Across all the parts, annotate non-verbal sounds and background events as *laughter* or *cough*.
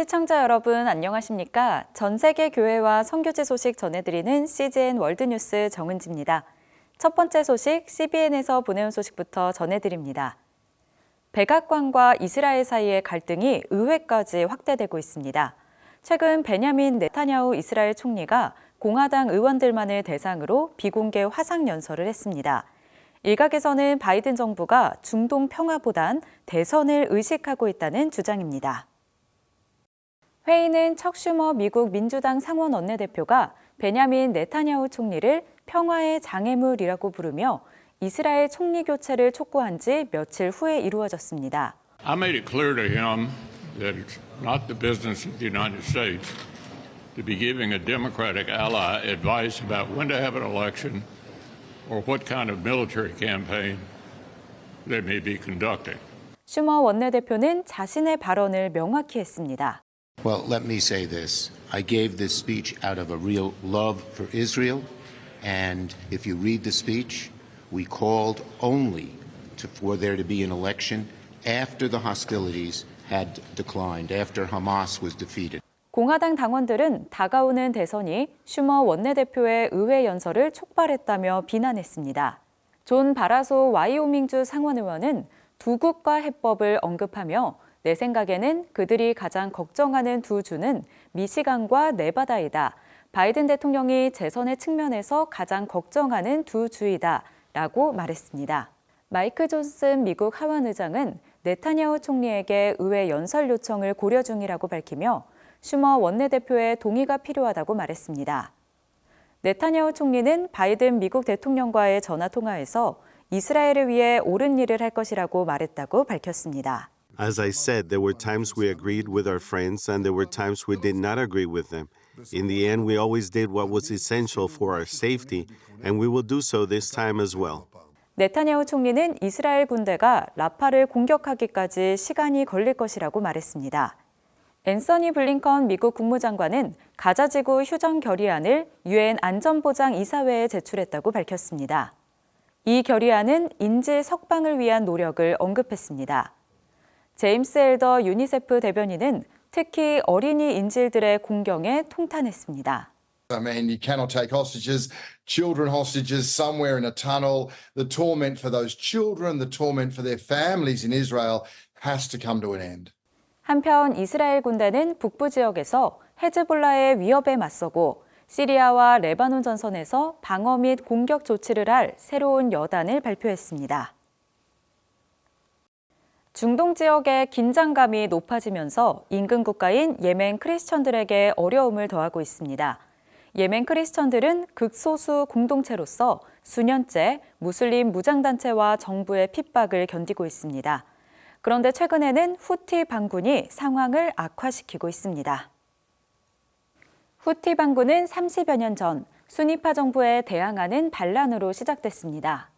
시청자 여러분 안녕하십니까? 전 세계 교회와 선교지 소식 전해드리는 CGN 월드뉴스 정은지입니다. 첫 번째 소식 CBN에서 보내온 소식부터 전해드립니다. 백악관과 이스라엘 사이의 갈등이 의회까지 확대되고 있습니다. 최근 베냐민 네타냐후 이스라엘 총리가 공화당 의원들만을 대상으로 비공개 화상 연설을 했습니다. 일각에서는 바이든 정부가 중동 평화보단 대선을 의식하고 있다는 주장입니다. 회의는 척 슈머 미국 민주당 상원 원내대표가 베냐민 네타냐후 총리를 평화의 장애물이라고 부르며 이스라엘 총리 교체를 촉구한 지 며칠 후에 이루어졌습니다. I made it clear to him that it's not the business of the United States to be giving a Democratic ally advice about when to have an election or what kind of military campaign they may be conducting. 슈머 원내대표는 자신의 발언을 명확히 했습니다. Well, let me say this. I gave this speech out of a real love for Israel. And if you read the speech, we called only to, for there to be an election after the hostilities had declined, after Hamas was defeated. 공화당 당원들은 다가오는 대선이 슈머 원내대표의 의회 연설을 촉발했다며 비난했습니다. 존 바라소 와이오밍주 상원의원은 두 국가 해법을 언급하며 내 생각에는 그들이 가장 걱정하는 두 주는 미시간과 네바다이다. 바이든 대통령이 재선의 측면에서 가장 걱정하는 두 주이다. 라고 말했습니다. 마이크 존슨 미국 하원 의장은 네타냐후 총리에게 의회 연설 요청을 고려 중이라고 밝히며 슈머 원내대표의 동의가 필요하다고 말했습니다. 네타냐후 총리는 바이든 미국 대통령과의 전화 통화에서 이스라엘을 위해 옳은 일을 할 것이라고 말했다고 밝혔습니다. As I said, there were times we agreed with our friends and there were times we did not agree with them. In the end, we always did what was essential for our safety, and we will do so this time as well. 네타냐후 총리는 이스라엘 군대가 라파를 공격하기까지 시간이 걸릴 것이라고 말했습니다. 앤서니 블링컨 미국 국무장관은 가자지구 휴전 결의안을 유엔 안전보장 이사회에 제출했다고 밝혔습니다. 이 결의안은 인질 석방을 위한 노력을 언급했습니다. 제임스 엘더 유니세프 대변인은 특히 어린이 인질들의 공경에 통탄했습니다. I mean, you cannot take hostages, children hostages somewhere in a tunnel. The torment for those children, the torment for their families in Israel has to come to an end. 한편 이스라엘 군대는 북부 지역에서 헤즈볼라의 위협에 맞서고 시리아와 레바논 전선에서 방어 및 공격 조치를 할 새로운 여단을 발표했습니다. 중동 지역의 긴장감이 높아지면서 인근 국가인 예멘 크리스천들에게 어려움을 더하고 있습니다. 예멘 크리스천들은 극소수 공동체로서 수년째 무슬림 무장단체와 정부의 핍박을 견디고 있습니다. 그런데 최근에는 후티 반군이 상황을 악화시키고 있습니다. 후티 반군은 30여 년전 수니파 정부에 대항하는 반란으로 시작됐습니다.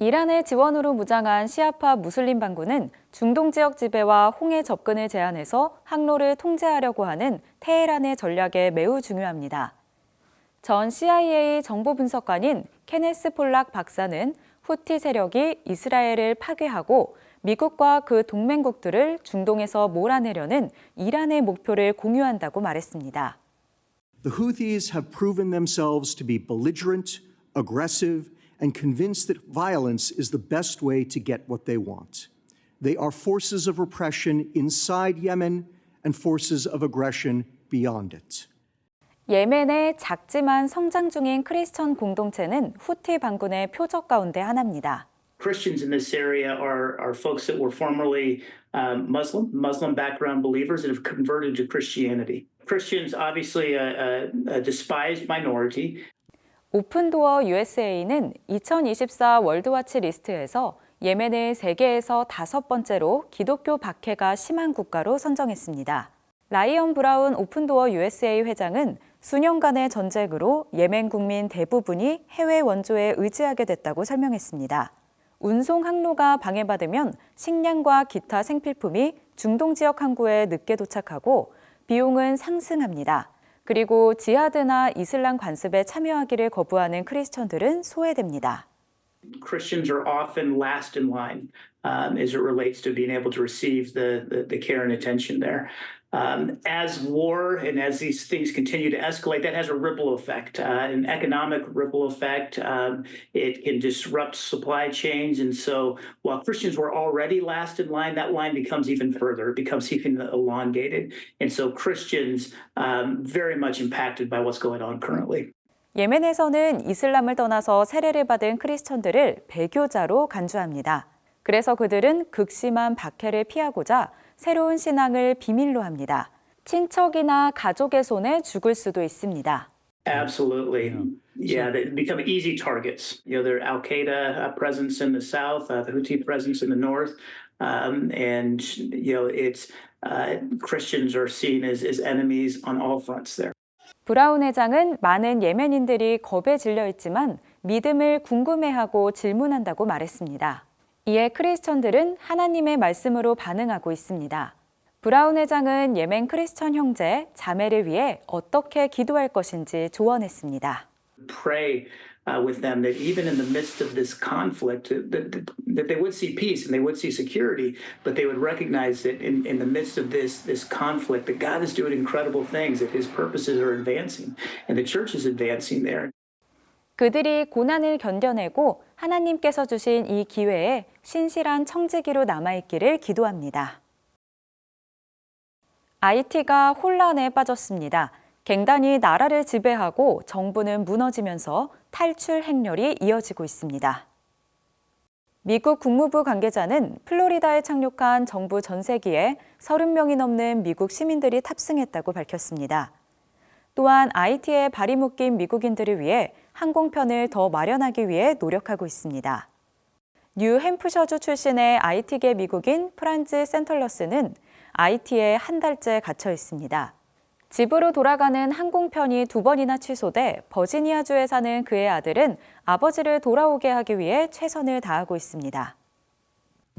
이란의 지원으로 무장한 시아파 무슬림 반군은 중동 지역 지배와 홍해 접근을 제한해서 항로를 통제하려고 하는 테헤란의 전략에 매우 중요합니다. 전 CIA 정보 분석관인 케네스 폴락 박사는 후티 세력이 이스라엘을 파괴하고 미국과 그 동맹국들을 중동에서 몰아내려는 이란의 목표를 공유한다고 말했습니다. The Houthis have proven themselves to be belligerent, aggressive, and convinced that violence is the best way to get what they want. They are forces of repression inside Yemen and forces of aggression beyond it. 예멘의 작지만 성장 중인 크리스천 공동체는 후티 반군의 표적 가운데 하나입니다. Christians in this area are, are folks that were formerly um, Muslim, Muslim background believers that have converted to Christianity. Christians, obviously, a, a, a despised minority. 오픈도어 USA는 2024 월드와치 리스트에서 예멘을 세계에서 다섯 번째로 기독교 박해가 심한 국가로 선정했습니다. 라이언 브라운 오픈도어 USA 회장은 수년간의 전쟁으로 예멘 국민 대부분이 해외 원조에 의지하게 됐다고 설명했습니다. 운송 항로가 방해받으면 식량과 기타 생필품이 중동 지역 항구에 늦게 도착하고 비용은 상승합니다. 그리고 지하드나 이슬람 관습에 참여하기를 거부하는 크리스천들은 소외됩니다. Christians are often last in line um, as it relates to being able to receive the, the, the care and attention there. um, as war and as these things continue to escalate, that has a ripple effect, uh, an economic ripple effect. Um, it can disrupt supply chains. And so while Christians were already last in line, that line becomes even further, it becomes even elongated. And so Christians um, very much impacted by what's going on currently. 예멘에서는 이슬람을 떠나서 세례를 받은 크리스천들을 배교자로 간주합니다. 그래서 그들은 극심한 박해를 피하고자 새로운 신앙을 비밀로 합니다. 친척이나 가족의 손에 죽을 수도 있습니다. Absolutely. Yeah, they become easy targets. You know, their Al Qaeda uh, presence in the south, uh, the Houthi presence in the north, um, and you know, it's uh, Christians are seen as, as enemies on all fronts there. 브라운 회장은 많은 예멘인들이 겁에 질려 있지만 믿음을 궁금해하고 질문한다고 말했습니다. 이에 크리스천들은 하나님의 말씀으로 반응하고 있습니다. 브라운 회장은 예멘 크리스천 형제, 자매를 위해 어떻게 기도할 것인지 조언했습니다. Pray uh, with them that even in the midst of this conflict, that, that, that they would see peace and they would see security, but they would recognize that in, in the midst of this this conflict, that God is doing incredible things, that His purposes are advancing, and the church is advancing there. 그들이 고난을 견뎌내고 하나님께서 주신 이 기회에 신실한 청지기로 남아있기를 기도합니다. IT가 혼란에 빠졌습니다. 갱단이 나라를 지배하고 정부는 무너지면서 탈출 행렬이 이어지고 있습니다. 미국 국무부 관계자는 플로리다에 착륙한 정부 전세기에 30명이 넘는 미국 시민들이 탑승했다고 밝혔습니다. 또한 IT에 발이 묶인 미국인들을 위해 항공편을 더 마련하기 위해 노력하고 있습니다. 뉴 햄프셔주 출신의 IT계 미국인 프란즈 센털러스는 IT에 한 달째 갇혀 있습니다. 집으로 돌아가는 항공편이 두 번이나 취소돼 버지니아주에 사는 그의 아들은 아버지를 돌아오게 하기 위해 최선을 다하고 있습니다.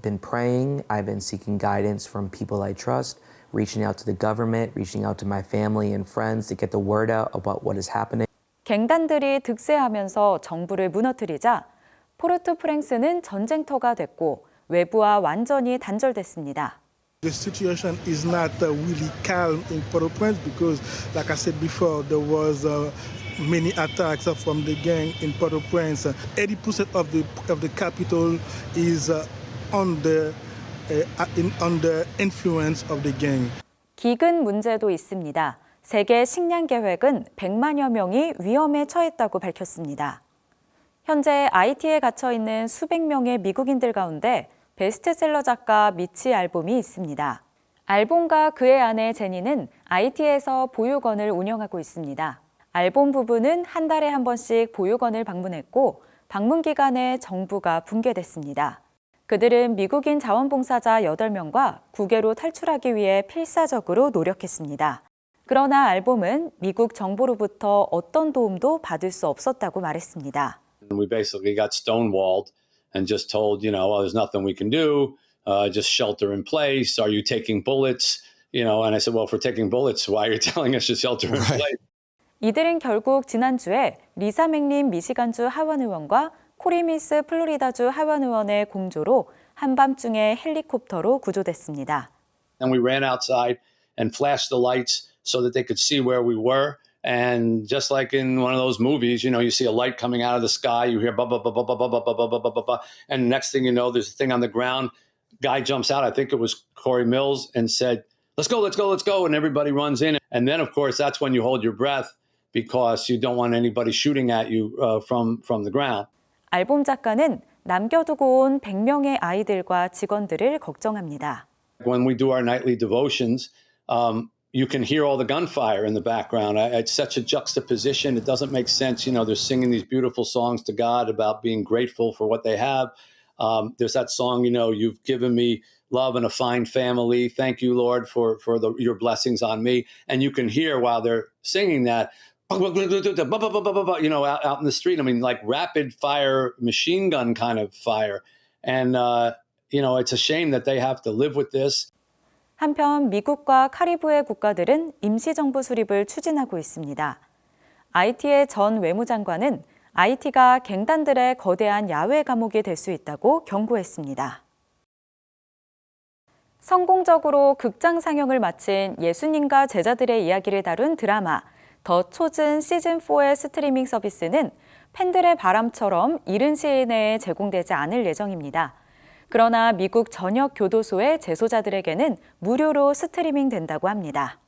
been praying. I've been seeking guidance from people I trust, reaching out to the government, reaching out to my family and friends to get the word out about what is happening. 갱단들이 득세하면서 정부를 무너뜨리자 포르투 프랭스는 전쟁터가 됐고 외부와 완전히 단절됐습니다. The situation is not uh, really calm in Port-au-Prince because, like I said before, there was uh, many attacks uh, from the gang in Port-au-Prince. Uh, 80% of the of the capital is uh, under uh, in, under influence of the gang. 기근 문제도 있습니다. 세계 식량 계획은 100만여 명이 위험에 처했다고 밝혔습니다. 현재 IT에 갇혀 있는 수백 명의 미국인들 가운데 베스트셀러 작가 미치 알봄이 있습니다. 알봄과 그의 아내 제니는 IT에서 보육원을 운영하고 있습니다. 알봄 부부는 한 달에 한 번씩 보육원을 방문했고 방문 기간에 정부가 붕괴됐습니다. 그들은 미국인 자원봉사자 8명과 국외로 탈출하기 위해 필사적으로 노력했습니다. 그러나 알봄은 미국 정부로부터 어떤 도움도 받을 수 없었다고 말했습니다. we basically got stonewalled and just told, you know, well, there's nothing we can do. Uh, just shelter in place. Are you taking bullets? You know, and I said, well, if we're taking bullets, why are you telling *laughs* us to shelter in place? 이들은 결국 지난주에 리사 맥린 미시간주 하원 의원과 코리미스 플로리다주 하원 의원의 공조로 한밤중에 헬리콥터로 구조됐습니다. And we ran outside and flashed the lights so that they could see where we were. And just like in one of those movies, you know, you see a light coming out of the sky, you hear ba ba ba ba ba ba ba ba ba ba ba ba ba, and next thing you know, there's a thing on the ground. Guy jumps out. I think it was Corey Mills, and said, "Let's go, let's go, let's go!" And everybody runs in. And then, of course, that's when you hold your breath because you don't want anybody shooting at you uh, from from the ground. 알봄 작가는 남겨두고 온 100명의 아이들과 직원들을 걱정합니다. when we do our nightly devotions, um, you can hear all the gunfire in the background. I, it's such a juxtaposition. It doesn't make sense. You know, they're singing these beautiful songs to God about being grateful for what they have. Um, there's that song, you know, you've given me love and a fine family. Thank you, Lord, for for the, your blessings on me. And you can hear while they're singing that. You know, out, out in the street. I mean, like rapid fire, machine gun kind of fire. And, uh, you know, it's a shame that they have to live with this. 한편 미국과 카리브해 국가들은 임시정부 수립을 추진하고 있습니다. IT의 전 외무장관은 IT가 갱단들의 거대한 야외 감옥이 될 수 있다고 경고했습니다. 성공적으로 극장 상영을 마친 예수님과 제자들의 이야기를 다룬 드라마 더 초즌 시즌4의 스트리밍 서비스는 팬들의 바람처럼 이른 시일 내에 제공되지 않을 예정입니다. 그러나 미국 전역 교도소의 재소자들에게는 무료로 스트리밍 된다고 합니다.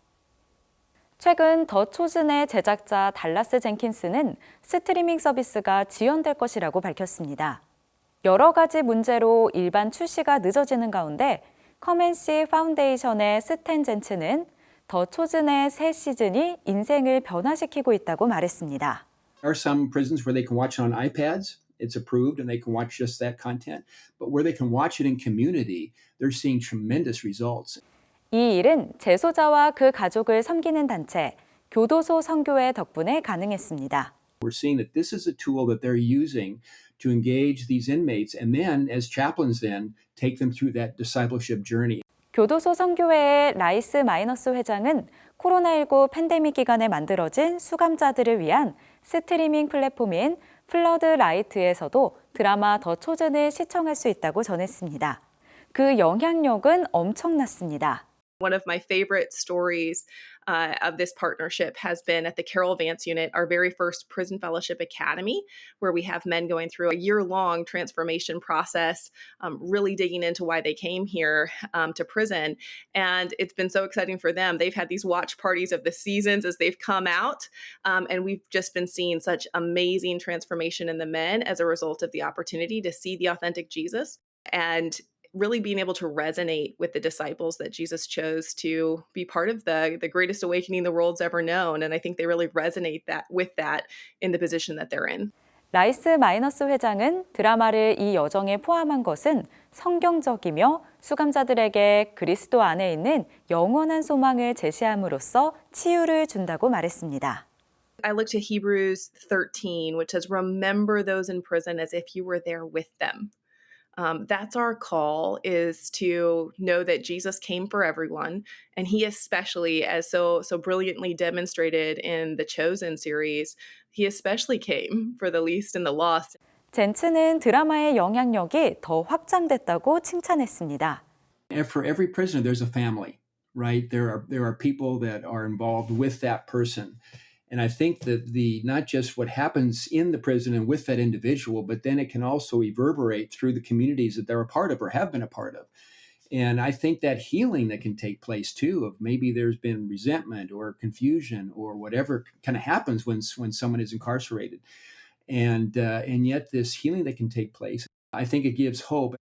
최근 더 초즌의 제작자 달라스 젠킨스는 스트리밍 서비스가 지연될 것이라고 밝혔습니다. 여러 가지 문제로 일반 출시가 늦어지는 가운데 커맨시 파운데이션의 스탠 젠츠는 더 초즌의 새 시즌이 인생을 변화시키고 있다고 말했습니다. There are some prisons where they can watch it on iPads. It's approved and they can watch just that content. But where they can watch it in community, they're seeing tremendous results. 이 일은 재소자와 그 가족을 섬기는 단체 교도소 선교회 덕분에 가능했습니다. We're seeing that this is a tool that they're using to engage these inmates and then, as chaplains, then take them through that discipleship journey. 교도소 선교회의 라이스 마이너스 회장은 코로나19 팬데믹 기간에 만들어진 수감자들을 위한 스트리밍 플랫폼인 플러드 라이트에서도 드라마 더 초즌을 시청할 수 있다고 전했습니다. 그 영향력은 엄청났습니다. One of my favorite stories uh, of this partnership has been at the Carol Vance Unit, our very first Prison Fellowship Academy, where we have men going through a year long transformation process, um, really digging into why they came here um, to prison. And it's been so exciting for them. They've had these watch parties of the seasons as they've come out. Um, and we've just been seeing such amazing transformation in the men as a result of the opportunity to see the authentic Jesus. And really being able to resonate with the disciples that Jesus chose to be part of the the greatest awakening the world's ever known and I think they really resonate that with that in the position that they're in. 라이스 마이너스 회장은 드라마를 이 여정에 포함한 것은 성경적이며 수감자들에게 그리스도 안에 있는 영원한 소망을 제시함으로써 치유를 준다고 말했습니다. I look to Hebrews 13 which says remember those in prison as if you were there with them. Um, that's our call is to know that Jesus came for everyone and he especially as so so brilliantly demonstrated in the chosen series he especially came for the least and the lost 젠츠는 드라마의 영향력이 더 확장됐다고 칭찬했습니다. And for every prisoner, there's a family, right? There are there are people that are involved with that person. And I think that the not just what happens in the prison and with that individual, but then it can also reverberate through the communities that they're a part of or have been a part of. And I think that healing that can take place too, of maybe there's been resentment or confusion or whatever kind of happens when when someone is incarcerated, and uh, and yet this healing that can take place, I think it gives hope.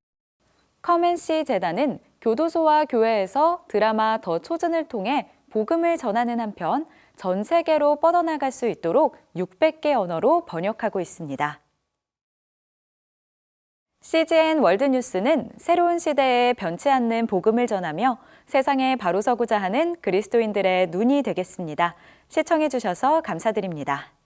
커맨시 재단은 교도소와 교회에서 드라마 더 초즌을 통해 복음을 전하는 한편 전 세계로 뻗어나갈 수 있도록 600개 언어로 번역하고 있습니다. CGN 월드뉴스는 새로운 시대에 변치 않는 복음을 전하며 세상에 바로 서고자 하는 그리스도인들의 눈이 되겠습니다. 시청해주셔서 감사드립니다.